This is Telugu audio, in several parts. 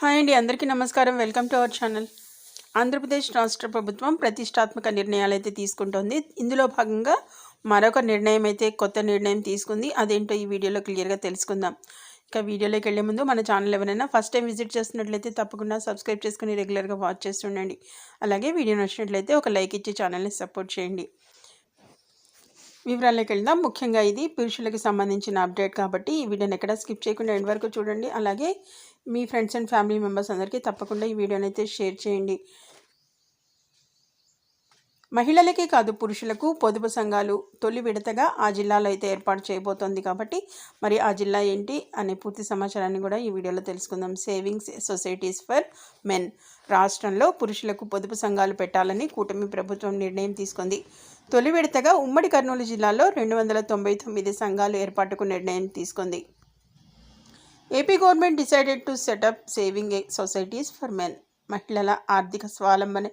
హాయ్ అండి అందరికీ నమస్కారం. Welcome to our channel. Andhra Pradesh రాష్ట్ర ప్రభుత్వం ప్రతిష్టాత్మక నిర్ణయాలు అయితే తీసుకుంటోంది. ఇందులో భాగంగా మరొక నిర్ణయం అయితే కొత్త నిర్ణయం తీసుకుంది. అదేంటో ఈ వీడియోలో క్లియర్గా తెలుసుకుందాం. ఇక వీడియోలోకి వెళ్ళే ముందు మన ఛానల్ ఎవరైనా ఫస్ట్ టైం విజిట్ చేస్తున్నట్లయితే తప్పకుండా సబ్స్క్రైబ్ చేసుకుని రెగ్యులర్గా వాచ్ చేస్తుండండి. అలాగే వీడియో నచ్చినట్లయితే ఒక లైక్ ఇచ్చి ఛానల్ని సపోర్ట్ చేయండి. వివరాల్లోకి వెళ్దాం. ముఖ్యంగా ఇది పురుషులకు సంబంధించిన అప్డేట్ కాబట్టి ఈ వీడియోని ఎక్కడ స్కిప్ చేయకుండా ఎండ్ వరకు చూడండి. అలాగే మీ ఫ్రెండ్స్ అండ్ ఫ్యామిలీ మెంబర్స్ అందరికీ తప్పకుండా ఈ వీడియోని అయితే షేర్ చేయండి. మహిళలకే కాదు పురుషులకు పొదుపు సంఘాలు తొలి విడతగా ఆ జిల్లాలో అయితే ఏర్పాటు చేయబోతోంది కాబట్టి మరి ఆ జిల్లా ఏంటి అనే పూర్తి సమాచారాన్ని కూడా ఈ వీడియోలో తెలుసుకుందాం. సేవింగ్స్ సొసైటీస్ ఫర్ మెన్ రాష్ట్రంలో పురుషులకు పొదుపు సంఘాలు పెట్టాలని కూటమి ప్రభుత్వం నిర్ణయం తీసుకుంది. తొలి విడతగా ఉమ్మడి కర్నూలు జిల్లాలో రెండు వందల తొంభై తొమ్మిది సంఘాలు ఏర్పాటుకు నిర్ణయం తీసుకుంది. AP government decided to set up saving societies for men మహిళల ఆర్థిక స్వావలంబనే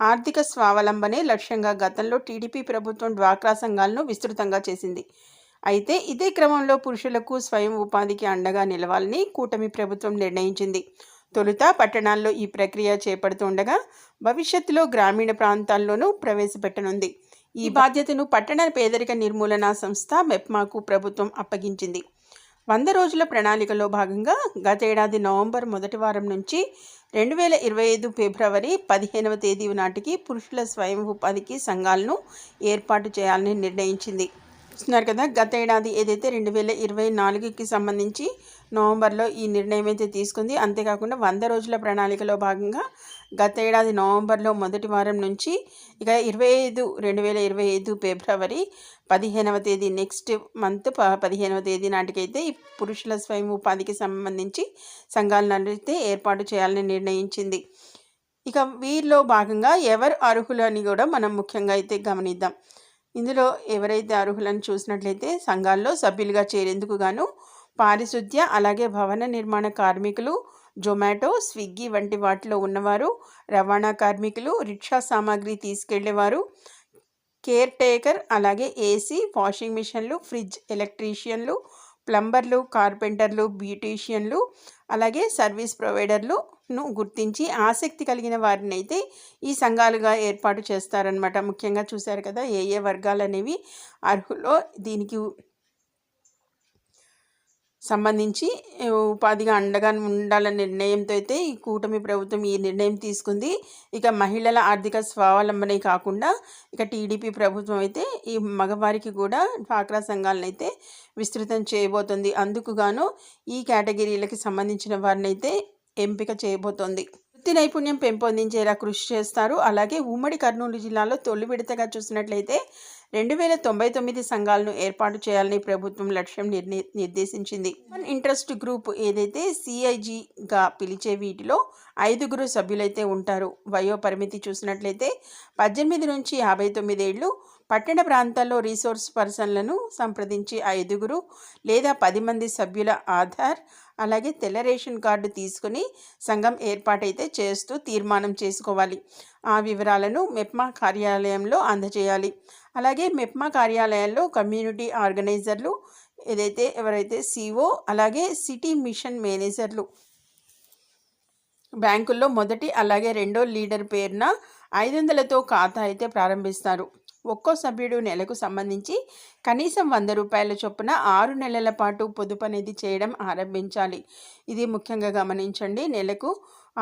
ఆర్థిక స్వావలంబనే లక్ష్యంగా గతంలో టీడీపీ ప్రభుత్వం డ్వాక్రా సంఘాలను విస్తృతంగా చేసింది. అయితే ఇదే క్రమంలో పురుషులకు స్వయం ఉపాధికి అండగా నిలవాలని కూటమి ప్రభుత్వం నిర్ణయించింది. తొలుత పట్టణాల్లో ఈ ప్రక్రియ చేపడుతుండగా భవిష్యత్తులో గ్రామీణ ప్రాంతాల్లోనూ ప్రవేశపెట్టనుంది. ఈ బాధ్యతను పట్టణ పేదరిక నిర్మూలన సంస్థ మెప్మాకు ప్రభుత్వం అప్పగించింది. వంద రోజుల ప్రణాళికలో భాగంగా గతేడాది నవంబర్ మొదటి వారం నుంచి రెండు వేల ఇరవై ఐదు ఫిబ్రవరి పదిహేనవ తేదీ నాటికి పురుషుల స్వయం ఉపాధికి సంఘాలను ఏర్పాటు చేయాలని నిర్ణయించింది. చూస్తున్నారు కదా గత ఏడాది ఏదైతే రెండు వేల ఇరవై నాలుగుకి సంబంధించి నవంబర్లో ఈ నిర్ణయం అయితే తీసుకుంది. అంతేకాకుండా వంద రోజుల ప్రణాళికలో భాగంగా గత ఏడాది నవంబర్లో మొదటి వారం నుంచి ఇక ఇరవై ఐదు రెండు వేల ఇరవై ఐదు ఫిబ్రవరి పదిహేనవ తేదీ నెక్స్ట్ మంత్ ప పదిహేనవ తేదీ నాటికైతే ఈ పురుషుల స్వయం ఉపాధికి సంబంధించి సంఘాలను అయితే ఏర్పాటు చేయాలని నిర్ణయించింది. ఇక వీరిలో భాగంగా ఎవరు అర్హులు అని కూడా మనం ముఖ్యంగా అయితే గమనిద్దాం. ఇందులో ఎవరైతే అర్హులను చూసినట్లయితే సంఘాల్లో సభ్యులుగా చేరేందుకు గాను పారిశుద్ధ్య అలాగే భవన నిర్మాణ కార్మికులు జొమాటో స్విగ్గీ వంటి వాటిలో ఉన్నవారు రవాణా కార్మికులు రిక్షా సామాగ్రి తీసుకెళ్ళేవారు కేర్ టేకర్ అలాగే ఏసీ వాషింగ్ మిషన్లు ఫ్రిడ్జ్ ఎలక్ట్రీషియన్లు ప్లంబర్లు కార్పెంటర్లు బ్యూటీషియన్లు అలాగే సర్వీస్ ప్రొవైడర్లును గుర్తించి ఆసక్తి కలిగిన వారిని అయితే ఈ సంఘాలుగా ఏర్పాటు చేస్తారనమాట ముఖ్యంగా చూశారు కదా ఏ ఏ వర్గాలు అనేవి అర్హులో దీనికి సంబంధించి ఉపాధిగా అండగా ఉండాలనే నిర్ణయంతో అయితే ఈ కూటమి ప్రభుత్వం ఈ నిర్ణయం తీసుకుంది. ఇక మహిళల ఆర్థిక స్వావలంబనే కాకుండా ఇక టీడీపీ ప్రభుత్వం అయితే ఈ మగవారికి కూడా డ్వాక్రా సంఘాలను అయితే విస్తృతం చేయబోతుంది. అందుకు గాను ఈ కేటగిరీలకి సంబంధించిన వారిని అయితే ఎంపిక చేయబోతోంది. వృత్తి నైపుణ్యం పెంపొందించేలా కృషి చేస్తారు. అలాగే ఉమ్మడి కర్నూలు జిల్లాలో తొలి విడతగా చూసినట్లయితే రెండు వేల తొంభై తొమ్మిది సంఘాలను ఏర్పాటు చేయాలని ప్రభుత్వం లక్ష్యం నిర్ణి నిర్దేశించింది. ఇంట్రెస్ట్ గ్రూప్ ఏదైతే సిఐజిగా పిలిచే వీటిలో ఐదుగురు సభ్యులైతే ఉంటారు. వయో పరిమితి చూసినట్లయితే పద్దెనిమిది నుంచి యాభై తొమ్మిది ఏళ్ళు పట్టణ ప్రాంతాల్లో రీసోర్స్ పర్సన్లను సంప్రదించి ఐదుగురు లేదా పది మంది సభ్యుల ఆధార్ అలాగే తెల్ల రేషన్ కార్డు తీసుకుని సంఘం ఏర్పాటైతే చేస్తూ తీర్మానం చేసుకోవాలి. ఆ వివరాలను మెప్మా కార్యాలయంలో అందజేయాలి. అలాగే మెప్మా కార్యాలయాల్లో కమ్యూనిటీ ఆర్గనైజర్లు ఏదైతే ఎవరైతే సిఓ అలాగే సిటీ మిషన్ మేనేజర్లు బ్యాంకుల్లో మొదటి అలాగే రెండో లీడర్ పేరున ఐదు వందలతో ఖాతా అయితే ప్రారంభిస్తారు. ఒక్కో సభ్యుడు నెలకు సంబంధించి కనీసం వంద రూపాయల చొప్పున ఆరు నెలల పాటు పొదుపు అనేది చేయడం ఆరంభించాలి. ఇది ముఖ్యంగా గమనించండి. నెలకు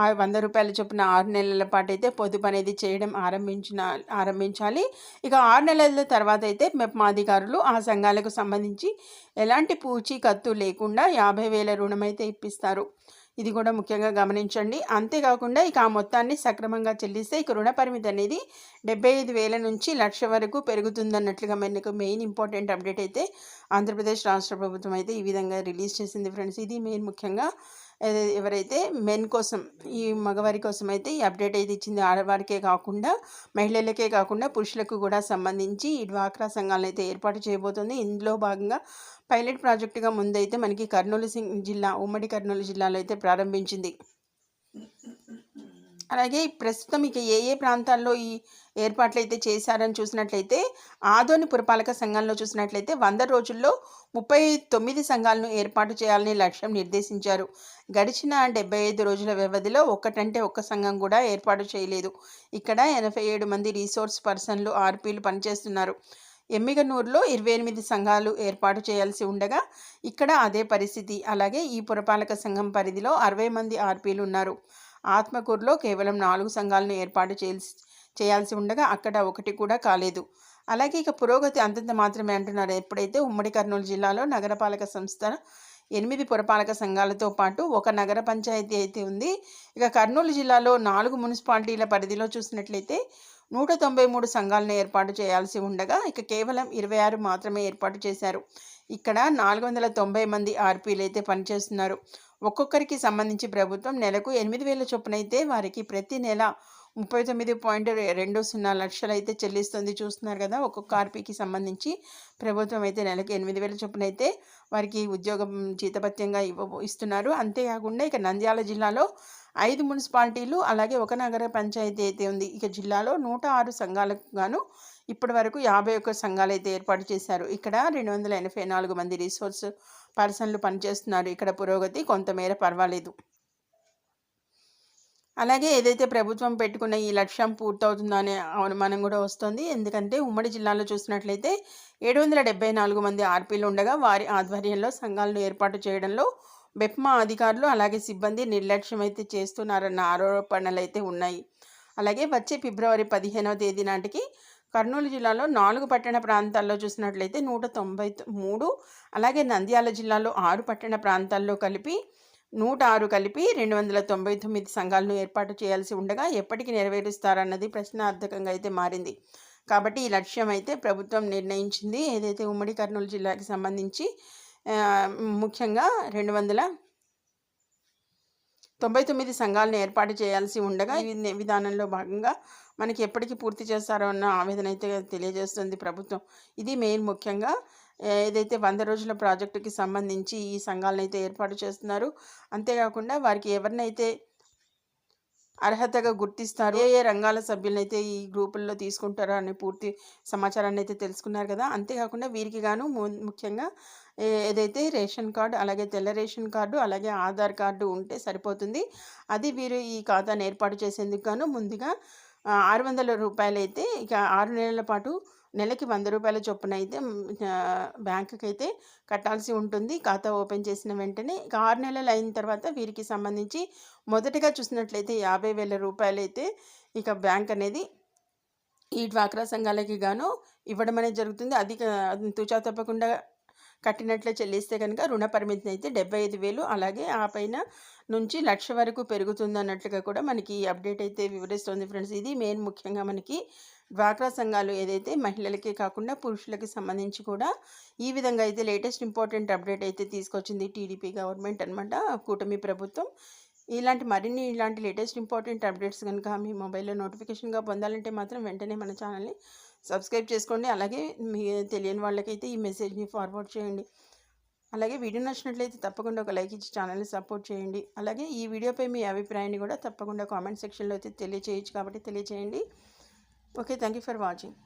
ఆ వంద రూపాయల చొప్పున ఆరు నెలల పాటు అయితే పొదుపు అనేది చేయడం ఆరంభించిన ఆరంభించాలి. ఇక ఆరు నెలల తర్వాత అయితే మెప్మాధికారులు ఆ సంఘాలకు సంబంధించి ఎలాంటి పూచీకత్తు లేకుండా యాభై వేల రుణం అయితే ఇప్పిస్తారు. ఇది కూడా ముఖ్యంగా గమనించండి. అంతేకాకుండా ఇక ఆ మొత్తాన్ని సక్రమంగా చెల్లిస్తే ఇక రుణ పరిమితి అనేది డెబ్బై ఐదు వేల నుంచి లక్ష వరకు పెరుగుతుందన్నట్లుగా మనకు మెయిన్ ఇంపార్టెంట్ అప్డేట్ అయితే ఆంధ్రప్రదేశ్ రాష్ట్ర ప్రభుత్వం అయితే ఈ విధంగా రిలీజ్ చేసింది ఫ్రెండ్స్ ఇది మెయిన్ ముఖ్యంగా ఎవరైతే మెన్ కోసం ఈ మగవారి కోసం అయితే ఈ అప్డేట్ అయితే ఇచ్చింది ఆడవారికే కాకుండా మహిళలకే కాకుండా పురుషులకు కూడా సంబంధించి ఈ డ్వాక్రా సంఘాలను అయితే ఏర్పాటు చేయబోతుంది. ఇందులో భాగంగా పైలట్ ప్రాజెక్టుగా ముందైతే మనకి కర్నూలు జిల్లా ఉమ్మడి కర్నూలు జిల్లాలో అయితే ప్రారంభించింది. అలాగే ప్రస్తుతం ఇక ఏ ఏ ప్రాంతాల్లో ఈ ఏర్పాట్లు అయితే చేశారని చూసినట్లయితే ఆదోని పురపాలక సంఘంలో చూసినట్లయితే వంద రోజుల్లో ముప్పై తొమ్మిది సంఘాలను ఏర్పాటు చేయాలని లక్ష్యం నిర్దేశించారు. గడిచిన డెబ్బై ఐదు రోజుల వ్యవధిలో ఒక్కటంటే ఒక్క సంఘం కూడా ఏర్పాటు చేయలేదు. ఇక్కడ ఎనభై ఏడు మంది రీసోర్స్ పర్సన్లు ఆర్పీలు పనిచేస్తున్నారు. ఎమ్మిగనూరులో ఇరవై ఎనిమిది సంఘాలు ఏర్పాటు చేయాల్సి ఉండగా ఇక్కడ అదే పరిస్థితి. అలాగే ఈ పురపాలక సంఘం పరిధిలో అరవై మంది ఆర్పీలు ఉన్నారు. ఆత్మకూరులో కేవలం నాలుగు సంఘాలను ఏర్పాటు చేయాల్సి చేయాల్సి ఉండగా అక్కడ ఒకటి కూడా కాలేదు. అలాగే ఇక పురోగతి అంతంత మాత్రమే అంటున్నారు. ఎప్పుడైతే ఉమ్మడి కర్నూలు జిల్లాలో నగరపాలక సంస్థ ఎనిమిది పురపాలక సంఘాలతో పాటు ఒక నగర పంచాయతీ అయితే ఉంది ఇక కర్నూలు జిల్లాలో నాలుగు మున్సిపాలిటీల పరిధిలో చూసినట్లయితే నూట తొంభై మూడు సంఘాలను ఏర్పాటు చేయాల్సి ఉండగా ఇక కేవలం ఇరవై ఆరు మాత్రమే ఏర్పాటు చేశారు. ఇక్కడ నాలుగు వందల తొంభై మంది ఆర్పీలు అయితే పనిచేస్తున్నారు. ఒక్కొక్కరికి సంబంధించి ప్రభుత్వం నెలకు ఎనిమిది వేల చొప్పున అయితే వారికి ప్రతి నెల ముప్పై తొమ్మిది పాయింట్ రెండు సున్నా లక్షలు అయితే చెల్లిస్తుంది చూస్తున్నారు కదా. ఒక్కొక్క ఆర్పీకి సంబంధించి ప్రభుత్వం అయితే నెలకు ఎనిమిది వేల చొప్పున అయితే వారికి ఉద్యోగం జీతభత్యంగా ఇవ్వ ఇస్తున్నారు. అంతేకాకుండా ఇక నంద్యాల జిల్లాలో ఐదు మున్సిపాలిటీలు అలాగే ఒక నగర పంచాయతీ అయితే ఉంది. ఇక జిల్లాలో నూట ఆరు సంఘాలకు గాను ఇప్పటి వరకు యాభై ఒక్క సంఘాలు అయితే ఏర్పాటు చేశారు. ఇక్కడ రెండు వందల ఎనభై నాలుగు మంది రిసోర్స్ పర్సన్లు పనిచేస్తున్నారు. ఇక్కడ పురోగతి కొంతమేర పర్వాలేదు. అలాగే ఏదైతే ప్రభుత్వం పెట్టుకున్న ఈ లక్ష్యం పూర్తవుతుందనే అనుమానం కూడా వస్తుంది. ఎందుకంటే ఉమ్మడి జిల్లాలో చూసినట్లయితే ఏడు వందల డెబ్బై నాలుగు మంది ఆర్పీలు ఉండగా వారి ఆధ్వర్యంలో సంఘాలను ఏర్పాటు చేయడంలో బెప్మా అధికారులు అలాగే సిబ్బంది నిర్లక్ష్యం అయితే చేస్తున్నారన్న ఆరోపణలు అయితే ఉన్నాయి. అలాగే వచ్చే ఫిబ్రవరి పదిహేనవ తేదీ నాటికి కర్నూలు జిల్లాలో నాలుగు పట్టణ ప్రాంతాల్లో చూసినట్లయితే నూట తొంభై మూడు అలాగే నంద్యాల జిల్లాలో ఆరు పట్టణ ప్రాంతాల్లో కలిపి నూట ఆరు కలిపి రెండు వందల తొంభై తొమ్మిది సంఘాలను ఏర్పాటు చేయాల్సి ఉండగా ఎప్పటికి నెరవేరుస్తారన్నది ప్రశ్నార్థకంగా అయితే మారింది. కాబట్టి ఈ లక్ష్యం అయితే ప్రభుత్వం నిర్ణయించింది. ఏదైతే ఉమ్మడి కర్నూలు జిల్లాకి సంబంధించి ముఖ్యంగా రెండు వందల తొంభై తొమ్మిది సంఘాలను ఏర్పాటు చేయాల్సి ఉండగా ఈ విధానంలో భాగంగా మనకి ఎప్పటికీ పూర్తి చేస్తారో అన్న ఆవేదన అయితే తెలియజేస్తుంది ప్రభుత్వం. ఇది మెయిన్ ముఖ్యంగా ఏదైతే వంద రోజుల ప్రాజెక్టుకి సంబంధించి ఈ సంఘాలను అయితే ఏర్పాటు చేస్తున్నారు. అంతేకాకుండా వారికి ఎవరినైతే అర్హతగా గుర్తిస్తారు. ఏ ఏ రంగాల సభ్యులనైతే ఈ గ్రూపుల్లో తీసుకుంటారో అనే పూర్తి సమాచారాన్ని అయితే తెలుసుకున్నారు కదా. అంతేకాకుండా వీరికి గాను ముఖ్యంగా ఏదైతే రేషన్ కార్డు అలాగే తెల్ల రేషన్ కార్డు అలాగే ఆధార్ కార్డు ఉంటే సరిపోతుంది. అది వీరు ఈ ఖాతాను ఏర్పాటు చేసేందుకు గాను ముందుగా ఆరు వందల రూపాయలు అయితే ఇక ఆరు నెలల పాటు నెలకి వంద రూపాయల చొప్పున అయితే బ్యాంకుకి అయితే కట్టాల్సి ఉంటుంది. ఖాతా ఓపెన్ చేసిన వెంటనే ఇక ఆరు నెలలు అయిన తర్వాత వీరికి సంబంధించి మొదటగా చూసినట్లయితే యాభై వేల రూపాయలు అయితే ఇక బ్యాంక్ అనేది ఈ డ్వాక్రా సంఘాలకి గాను ఇవ్వడం అనేది జరుగుతుంది. అది తుచా తప్పకుండా కట్టినట్లే చెల్లిస్తే కనుక రుణ పరిమితిని అయితే డెబ్బై ఐదు వేలు అలాగే ఆ పైన నుంచి లక్ష వరకు పెరుగుతుంది అన్నట్లుగా కూడా మనకి అప్డేట్ అయితే వివరిస్తుంది ఫ్రెండ్స్. ఇది మెయిన్ ముఖ్యంగా మనకి డ్వాక్రా సంఘాలు ఏదైతే మహిళలకే కాకుండా పురుషులకి సంబంధించి కూడా ఈ విధంగా అయితే లేటెస్ట్ ఇంపార్టెంట్ అప్డేట్ అయితే తీసుకొచ్చింది టీడీపీ గవర్నమెంట్ అనమాట కూటమి ప్రభుత్వం. ఇలాంటి మరిన్ని ఇలాంటి లేటెస్ట్ ఇంపార్టెంట్ అప్డేట్స్ కనుక మీ మొబైల్లో నోటిఫికేషన్గా పొందాలంటే మాత్రం వెంటనే మన ఛానల్ని సబ్స్క్రైబ్ చేసుకోండి. అలాగే మీ తెలియని వాళ్ళకైతే ఈ మెసేజ్ని ఫార్వర్డ్ చేయండి. అలాగే వీడియో నచ్చినట్లయితే తప్పకుండా ఒక లైక్ ఇచ్చి ఛానల్ని సపోర్ట్ చేయండి. అలాగే ఈ వీడియోపై మీ అభిప్రాయాన్ని కూడా తప్పకుండా కామెంట్ సెక్షన్లో అయితే తెలియచేయచ్చు కాబట్టి తెలియచేయండి. Okay thank you for watching